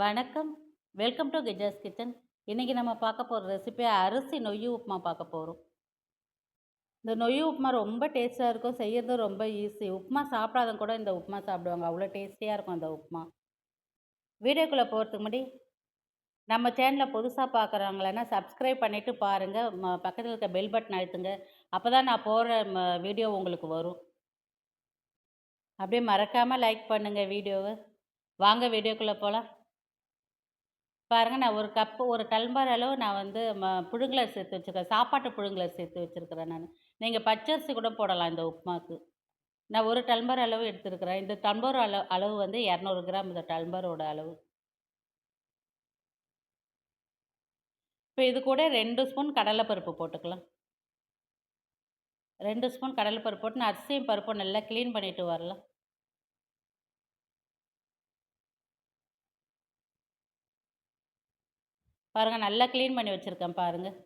வணக்கம். Welcome to கெஜாஸ் kitchen இன்றைக்கி நம்ம பார்க்க போகிற ரெசிபி அரிசி நொய் உப்புமா பார்க்க போகிறோம் இந்த நொய் உப்புமா ரொம்ப டேஸ்ட்டாக இருக்கும். செய்கிறது ரொம்ப ஈஸி உப்புமா சாப்பிடாதவங்க கூட இந்த உப்புமா சாப்பிடுவாங்க. அவ்வளோ டேஸ்டியாக இருக்கும் அந்த உப்புமா. வீடியோக்குள்ளே போகிறதுக்கு முன்னாடி நம்ம சேனலில் புதுசாக பார்க்குறவங்களன்னா சப்ஸ்கிரைப் பண்ணிவிட்டு பாருங்கள் பக்கத்தில் இருக்க பெல் பட்டன் அழுத்துங்க. அப்போ தான் நான் போகிற ம வீடியோ உங்களுக்கு வரும். அப்படியே மறக்காமல் லைக் பண்ணுங்கள் வீடியோவை. வாங்க வீடியோக்குள்ளே போகலாம் பாருங்கள் நான் ஒரு கப்பு ஒரு டல்பர் அளவு நான் வந்து ம புழுங்கலை சேர்த்து வச்சுருக்கேன். சாப்பாட்டு புழுங்கலை சேர்த்து வச்சுருக்கிறேன் நான். நீங்கள் பச்சரிசி கூட போடலாம் இந்த உப்புமாக்கு. நான் ஒரு டல்பர் அளவு எடுத்துருக்கிறேன். இந்த டம்பர் அளவு அளவு வந்து இரநூறு கிராம் இந்த டல்பரோட அளவு. இப்போ இது கூட ரெண்டு ஸ்பூன் கடலைப்பருப்பு போட்டுக்கலாம். ரெண்டு ஸ்பூன் கடலைப்பருப்பு போட்டு நான் அரிசியும் பருப்பும் நல்லா க்ளீன் பண்ணிவிட்டு வரலாம். பாருங்கள் நல்லா க்ளீன் பண்ணி வச்சுருக்கேன் பாருங்கள்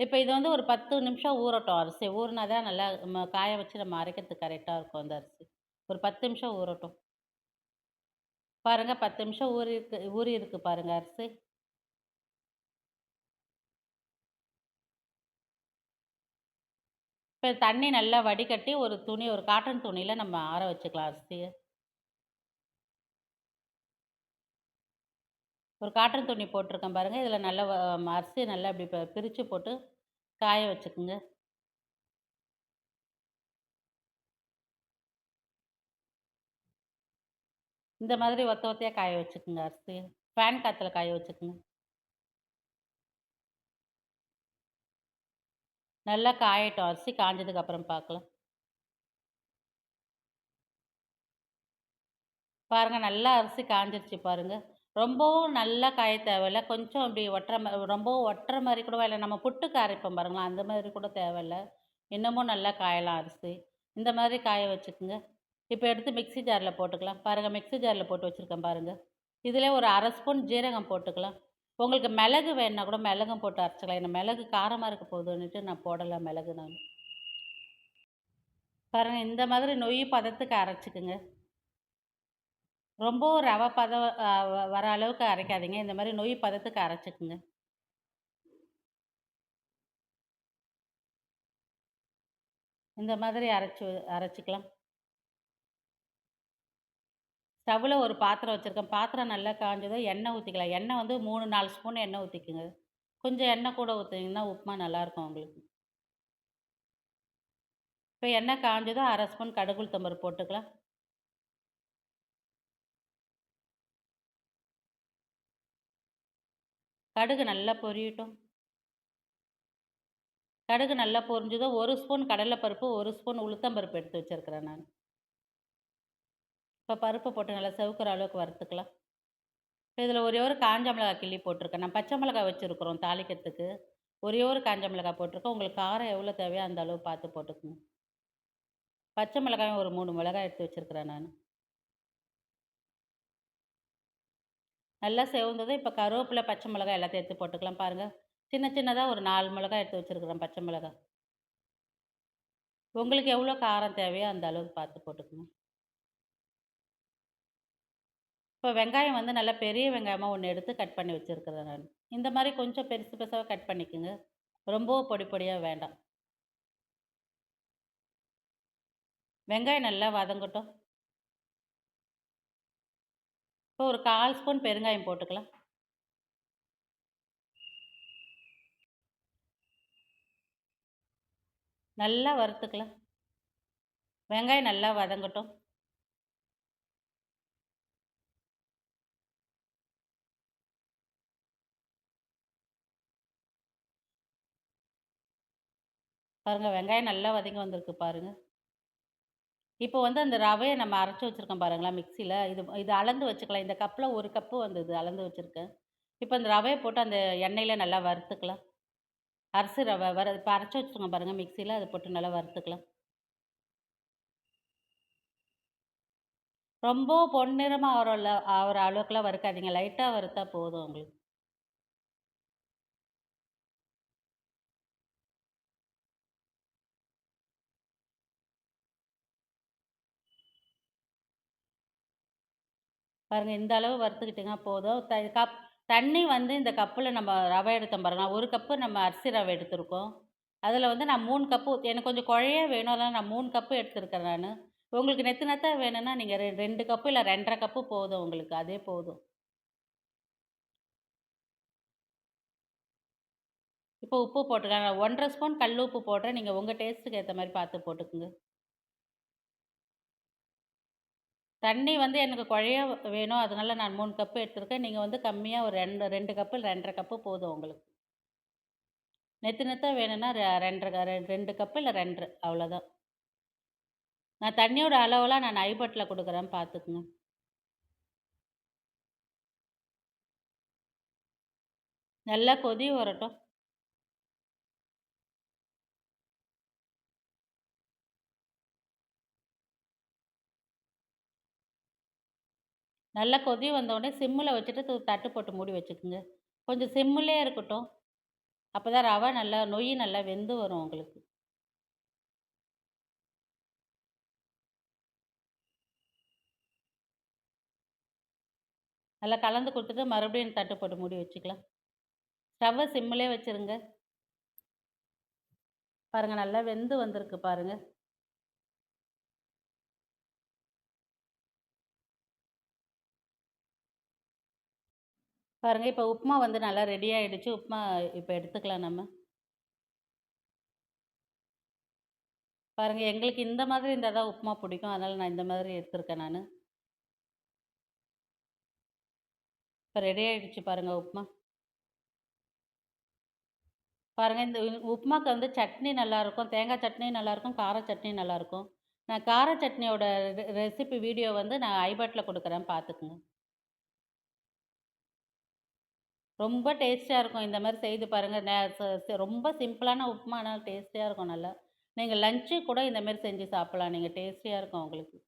இப்போ இது வந்து ஒரு பத்து நிமிஷம் ஊறட்டும் அரிசி. ஊறினா தான் நல்லா காய வச்சு நம்ம அரைக்கிறதுக்கு கரெக்டாக இருக்கும் அந்த அரிசி. ஒரு பத்து நிமிஷம் ஊறட்டும். பாருங்கள் பத்து நிமிஷம் ஊறி இருக்கு ஊறி இருக்கு பாருங்கள் அரிசி. இப்போ தண்ணி நல்லா வடிகட்டி ஒரு துணி ஒரு காட்டன் துணியில் நம்ம ஆற வச்சுக்கலாம் அரிசியை. ஒரு காட்டன் துணி போட்டிருக்கேன் பாருங்கள் இதில் நல்லா அரிசி நல்லா இப்படி பிரித்து போட்டு காய வச்சுக்குங்க. இந்த மாதிரி ஒத்த ஒத்தையாக காய வச்சுக்குங்க அரிசி ஃபேன் காற்றுல காய வச்சுக்குங்க. நல்லா காயட்டும். அரிசி காஞ்சதுக்கு அப்புறம் பார்க்கலாம் பாருங்கள் நல்லா அரிசி காஞ்சிருச்சு பாருங்கள் ரொம்பவும் நல்லா காய தேவையில்ல. கொஞ்சம் அப்படி ஒட்டுற மாதிரி ரொம்பவும் ஒட்டுற மாதிரி கூட இல்லை நம்ம புட்டுக்கு அரைப்போம் பாருங்களேன் அந்த மாதிரி கூட தேவையில்ல. இன்னமும் நல்லா காயலாம் அரிசி. இந்த மாதிரி காய வச்சுக்கோங்க. இப்போ எடுத்து மிக்சி ஜாரில் போட்டுக்கலாம். பாருங்கள் மிக்சி ஜாரில் போட்டு வச்சுருக்கேன் பாருங்கள் இதில் ஒரு அரை ஸ்பூன் ஜீரகம் போட்டுக்கலாம். உங்களுக்கு மிளகு வேணுன்னா கூட மிளகும் போட்டு அரைச்சிக்கலாம். ஏன்னா மிளகு காரமாக இருக்க போதுன்னுட்டு நான் போடலை மிளகு நான். பாருங்கள் இந்த மாதிரி நொய் பதத்துக்கு அரைச்சிக்குங்க. ரொம்பவும் ரவை பதம் வர அளவுக்கு அரைக்காதீங்க. இந்த மாதிரி நொய் பதத்துக்கு அரைச்சிக்குங்க. இந்த மாதிரி அரைச்சி அரைச்சிக்கலாம். ஸ்டவ்வில் ஒரு பாத்திரம் வச்சுருக்கேன். பாத்திரம் நல்லா காஞ்சதும் எண்ணெய் ஊற்றிக்கலாம் எண்ணெய் வந்து மூணு நாலு ஸ்பூன் எண்ணெய் ஊற்றிக்குங்க கொஞ்சம் எண்ணெய் கூட ஊற்றிங்கன்னா உப்புமா நல்லாயிருக்கும் உங்களுக்கு. இப்போ எண்ணெய் காஞ்சதும் அரை ஸ்பூன் கடுகுள் தம்பர் போட்டுக்கலாம். கடுகு நல்லா பொரியட்டும். கடுகு நல்லா பொரிஞ்சதும் ஒரு ஸ்பூன் கடலைப்பருப்பு ஒரு ஸ்பூன் உளுத்தம்பருப்பு எடுத்து வச்சுருக்கிறேன் நான். இப்போ பருப்பை போட்டு நல்லா செவுக்கிற அளவுக்கு வறுத்துக்கலாம். இதில் ஒரே ஒரு காஞ்ச மிளகாய் கிள்ளி போட்டிருக்கேன். நான் பச்சை மிளகாய் வச்சுருக்குறோம் தாளிக்கிறதுக்கு. ஒரே ஒரு காஞ்ச மிளகாய் போட்டிருக்கேன். உங்களுக்கு காரம் எவ்வளோ தேவையோ அந்த அளவு பார்த்து போட்டுக்கோங்க. பச்சை மிளகாயும் ஒரு மூணு மிளகாய் எடுத்து வச்சுருக்கிறேன் நான். நல்லா செவந்ததும் இப்போ கருவேப்பிலை பச்சை மிளகாய் எல்லாத்தையும் எடுத்து போட்டுக்கலாம் பாருங்கள் சின்ன சின்னதாக ஒரு நாலு மிளகாய் எடுத்து வச்சுருக்குறேன் பச்சை மிளகாய். உங்களுக்கு எவ்வளோ காரம் தேவையோ அந்த அளவுக்கு பார்த்து போட்டுக்கணும் இப்போ வெங்காயம் வந்து நல்லா பெரிய வெங்காயமாக ஒன்று எடுத்து கட் பண்ணி வச்சுருக்குறேன் நான். இந்த மாதிரி கொஞ்சம் பெருசு பெருசாக கட் பண்ணிக்கோங்க. ரொம்பவும் பொடி பொடியாக வேண்டாம். வெங்காயம் நல்லா வதங்கட்டும். இப்போ ஒரு கால் ஸ்பூன் பெருங்காயம் போட்டுக்கலாம். நல்லா வறுத்துக்கலாம். வெங்காயம் நல்லா வதங்கட்டும். பாருங்கள் வெங்காயம் நல்லா வதங்கி வந்திருக்கு பாருங்கள் இப்போ வந்து அந்த ரவையை நம்ம அரைச்சி வச்சுருக்கோம் பாருங்களேன் மிக்சியில் இது இது அளந்து வச்சுக்கலாம். இந்த கப்பில் ஒரு கப்பு வந்தது அளந்து வச்சுருக்கேன். இப்போ அந்த ரவையை போட்டு அந்த எண்ணெயில் நல்லா வறுத்துக்கலாம். அரிசி ரவை வர இப்போ அரைச்சி வச்சுருக்கோம் பாருங்கள் மிக்சியில் அதை போட்டு நல்லா வறுத்துக்கலாம். ரொம்ப பொன்னிறமாக ஆகிற ஆகிற அளவுக்குலாம் வறுக்காதீங்க. லைட்டாக வறுத்தா போதும் உங்களுக்கு. பாருங்கள் இந்த அளவு வறுத்துக்கிட்டிங்கன்னா போதும். த கப் தண்ணி வந்து இந்த கப்பில் நம்ம ரவை எடுத்தோம் பாருங்க. ஒரு கப்பு நம்ம அரிசி ரவை எடுத்திருக்கோம். அதில் வந்து நான் மூணு கப்பு எனக்கு கொஞ்சம் குழைய வேணும். அதனால் நான் மூணு கப்பு எடுத்திருக்கேன் நான். உங்களுக்கு நெத்து நெத்தாக வேணும்னா நீங்கள் ரெ ரெண்டு கப்பு இல்லை ரெண்டரை கப்பு போதும் உங்களுக்கு. அதே போதும். இப்போ உப்பு போட்டுக்கலாம் நான் ஒன்றரை ஸ்பூன் கல் உப்பு போடுறேன். நீங்கள் உங்கள் டேஸ்ட்டுக்கு ஏற்ற மாதிரி பார்த்து போட்டுக்குங்க. தண்ணி வந்து எனக்கு குழைய வேணும். அதனால நான் மூணு கப்பு எடுத்திருக்கேன். நீங்கள் வந்து கம்மியாக ஒரு ரெண்டு ரெண்டு கப்பு ரெண்டரை கப்பு போதும் உங்களுக்கு. நெத்து நெத்தா வேணும்னா ரெ- ரெண்டரை ரெ- ரெண்டு கப்பு இல்லை ரெண்டு அவ்வளோதான் நான் தண்ணியோட அளவெல்லாம் நான் ஐபட்டில் கொடுக்குறேன். பார்த்துக்குங்க நல்லா கொதி வரட்டும். நல்லா கொதி வந்தவுடனே சிம்மில் வச்சுட்டு தட்டு போட்டு மூடி வச்சுக்கோங்க. கொஞ்சம் சிம்மிலே இருக்கட்டும். அப்போ தான் ரவை நல்லா நொய் நல்லா வெந்து வரும் உங்களுக்கு. நல்லா கலந்து கொடுத்துட்டு மறுபடியும் தட்டு போட்டு மூடி வச்சுக்கலாம். ஸ்டவ்வை சிம்மிலே வச்சுருங்க. பாருங்கள் நல்லா வெந்து வந்திருக்கு பாருங்கள் பாருங்கள் இப்போ உப்புமா வந்து நல்லா ரெடி ஆகிடுச்சு உப்புமா இப்போ எடுத்துக்கலாம் நம்ம. பாருங்கள் எங்களுக்கு இந்த மாதிரி இருந்தால் தான் உப்புமா பிடிக்கும். அதனால் நான் இந்த மாதிரி எடுத்திருக்கேன் நான். இப்போ ரெடி ஆகிடுச்சு பாருங்கள் உப்புமா. பாருங்கள் இந்த உப்புமாக்கு வந்து சட்னி நல்லாயிருக்கும் தேங்காய் சட்னி நல்லாயிருக்கும் கார சட்னி நல்லாயிருக்கும் நான் கார சட்னியோட ரெசிபி வீடியோ வந்து நான் ஐபட்டில் கொடுக்குறேன். பார்த்துக்குங்க ரொம்ப டேஸ்ட்டாக இருக்கும். இந்த மாதிரி செய்து பாருங்கள் ரொம்ப சிம்பிளான உப்புமா ஆனால் டேஸ்டியாக இருக்கும் நல்லா. நீங்கள் லஞ்சு கூட இந்த மாதிரி செஞ்சு சாப்பிட்லாம். நீங்கள் டேஸ்டியாக இருக்கும் உங்களுக்கு.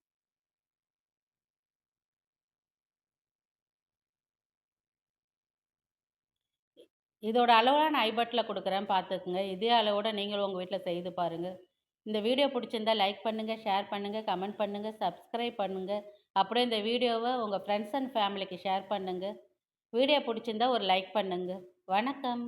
இதோட அளவாக நான் ஐபட்டில் கொடுக்குறேன். பார்த்துக்குங்க. இதே அளவோட நீங்களும் உங்கள் வீட்டில் செய்து பாருங்கள் இந்த வீடியோ பிடிச்சிருந்தா லைக் பண்ணுங்கள் ஷேர் பண்ணுங்கள் கமெண்ட் பண்ணுங்கள் சப்ஸ்கிரைப் பண்ணுங்கள் அப்படியே இந்த வீடியோவை உங்கள் ஃப்ரெண்ட்ஸ் அண்ட் ஃபேமிலிக்கு ஷேர் பண்ணுங்கள் வீடியோ பிடிச்சிருந்தா ஒரு லைக் பண்ணுங்கள் வணக்கம்.